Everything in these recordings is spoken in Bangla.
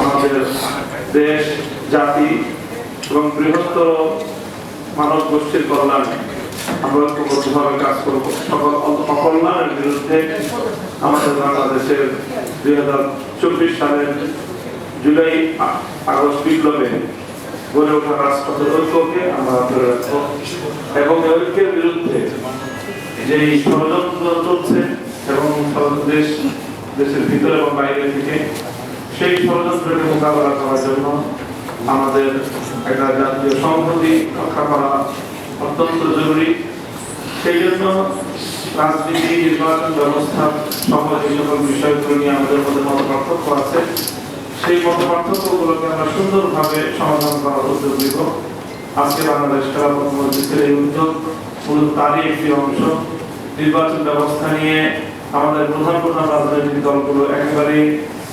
আমাদের দেশ, জাতি এবং বৃহত্তর মানব গোষ্ঠীর কল্যাণে। আমরা ঐক্যবদ্ধভাবে কাজ করব। সকল অকল্যাণের বিরুদ্ধে আমাদের বাংলাদেশের দুই হাজার চব্বিশ সালের জুলাই আগস্ট বিপ্লবে গড়ে ওঠা রাষ্ট্রের ঐক্যকে আমরা ধরে রাখব এবং ঐক্যের বিরুদ্ধে যে ষড়যন্ত্র চলছে এবং দেশ দেশের ভিতরে এবং বাইরে থেকে সেই ষড়যন্ত্রকে মোকাবেলা করার জন্য আমাদের একটা জাতীয় সংহতি রক্ষা করা অত্যন্ত জরুরি। সেই জন্য রাজনীতি, নির্বাচন ব্যবস্থা সহ এই সকল বিষয়গুলো নিয়ে আমাদের মধ্যে মত পার্থক্য আছে। সেই মত পার্থক্যগুলোকে আমরা সুন্দরভাবে সমাধান করার উদ্যোগ নিব। আজকে বাংলাদেশ খেলাফত মসজিদের এই উদ্যোগ মূলত তারই একটি অংশ। নির্বাচন ব্যবস্থা নিয়ে আমাদের প্রধান প্রধান রাজনৈতিক দলগুলো একেবারে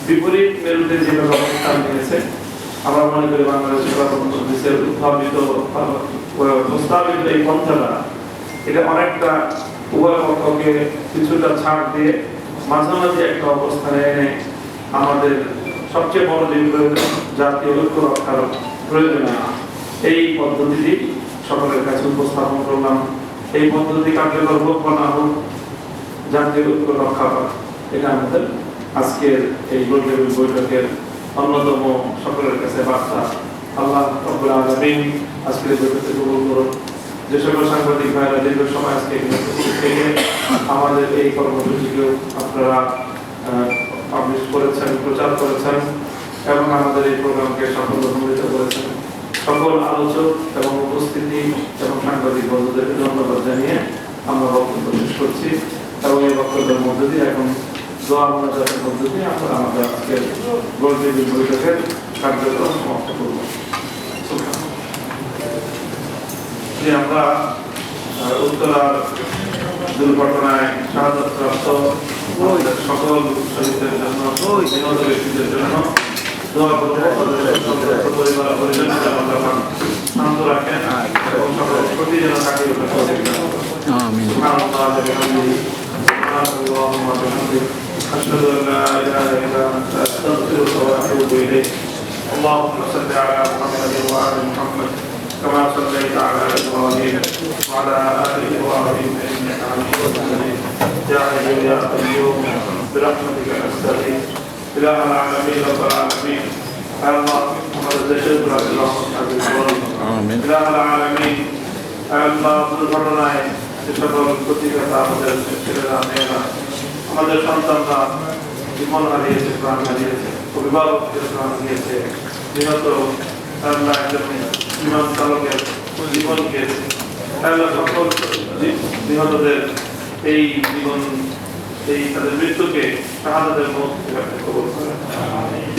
বিপরীত মেরুতে যে অবস্থান নিয়েছে আমরা মনে করি বাংলাদেশ খেলাফত মসজিদের উদ্ভাবিত প্রস্তাবিত এই পন্থাটা, এটা অনেকটা উভয় পক্ষকে কিছুটা ছাড় দিয়ে মাঝামাঝি একটা অবস্থানে এনে আমাদের সবচেয়ে বড় যে প্রয়োজন জাতীয় ঐক্য রক্ষার প্রয়োজনে এই পদ্ধতিটি সকলের কাছে উপস্থাপন করলাম। এই পদ্ধতি কার্যকর হোক বা না হোক, জাতীয় ঐক্য রক্ষা করা, এটা আমাদের আজকের এই গোল টেবিল বৈঠকের অন্যতম সকলের কাছে বার্তা। আল্লাহ রব্বুল আলামিন আজকের এই বৈঠককে কবুল করুন। যে সকল সাংবাদিক ভাইরা দীর্ঘ সময় আজকে থেকে আমাদের এই কর্মসূচিকেও আপনারা পাবলিশ করেছেন, প্রচার করেছেন এবং আমাদের এই প্রোগ্রামকে সাফল্যমণ্ডিত করেছেন। সকল আলোচক এবং উপস্থিতি এবং সাংবাদিক বন্ধুদেরকে ধন্যবাদ জানিয়ে আমরা বক্তব্য শেষ করছি এবং এই বক্তব্যের মধ্য দিয়ে এখন দোয়া মোনাজাতের মধ্য দিয়ে আমরা আমাদের আজকের গোল টেবিল বৈঠকের কার্যক্রম সমাপ্ত করব যে আমরা আহ, উত্তরার দুর্ঘটনায় শাহাদতপ্রাপ্ত আমাদের সকল শহীদদের জন্য নিহত ব্যক্তিদের জন্য দোয়া করতে তাদের সকল পরিবার পরিজনদের যেন আল্লাহ পাক শান্ত রাখেন এবং সকল ক্ষতি যেন কাটিয়ে উঠে آمين سبحان الله وبحمده سبحانك اللهم وبحمدك أشهد أن لا إله إلا أنت أستغفرك وأتوب إليك. اللهم صل على محمد وآل محمد كما صليت على إبراهيم وعلى آل إبراهيم إنك حميد مجيد. يا حي يا قيوم برحمتك نستغيث. إله العالمين رب العالمين. يا الله وقد تشبر اللهم آمين. إله العالمين يا الله اغفر لنا بشر الكتب تعبد الشرك علينا আমাদের সন্তানরা জীবন হারিয়েছে, প্রাণ হারিয়েছে, অভিভাবকদের প্রাণ হারিয়েছে নিহত আল্লাহ একজন বিমান চালকের জীবনকে গিয়েছে সকল নিহতদের এই জীবন, এই তাদের মৃত্যুকে শাহাদাতের মধ্যে কবুল করেন।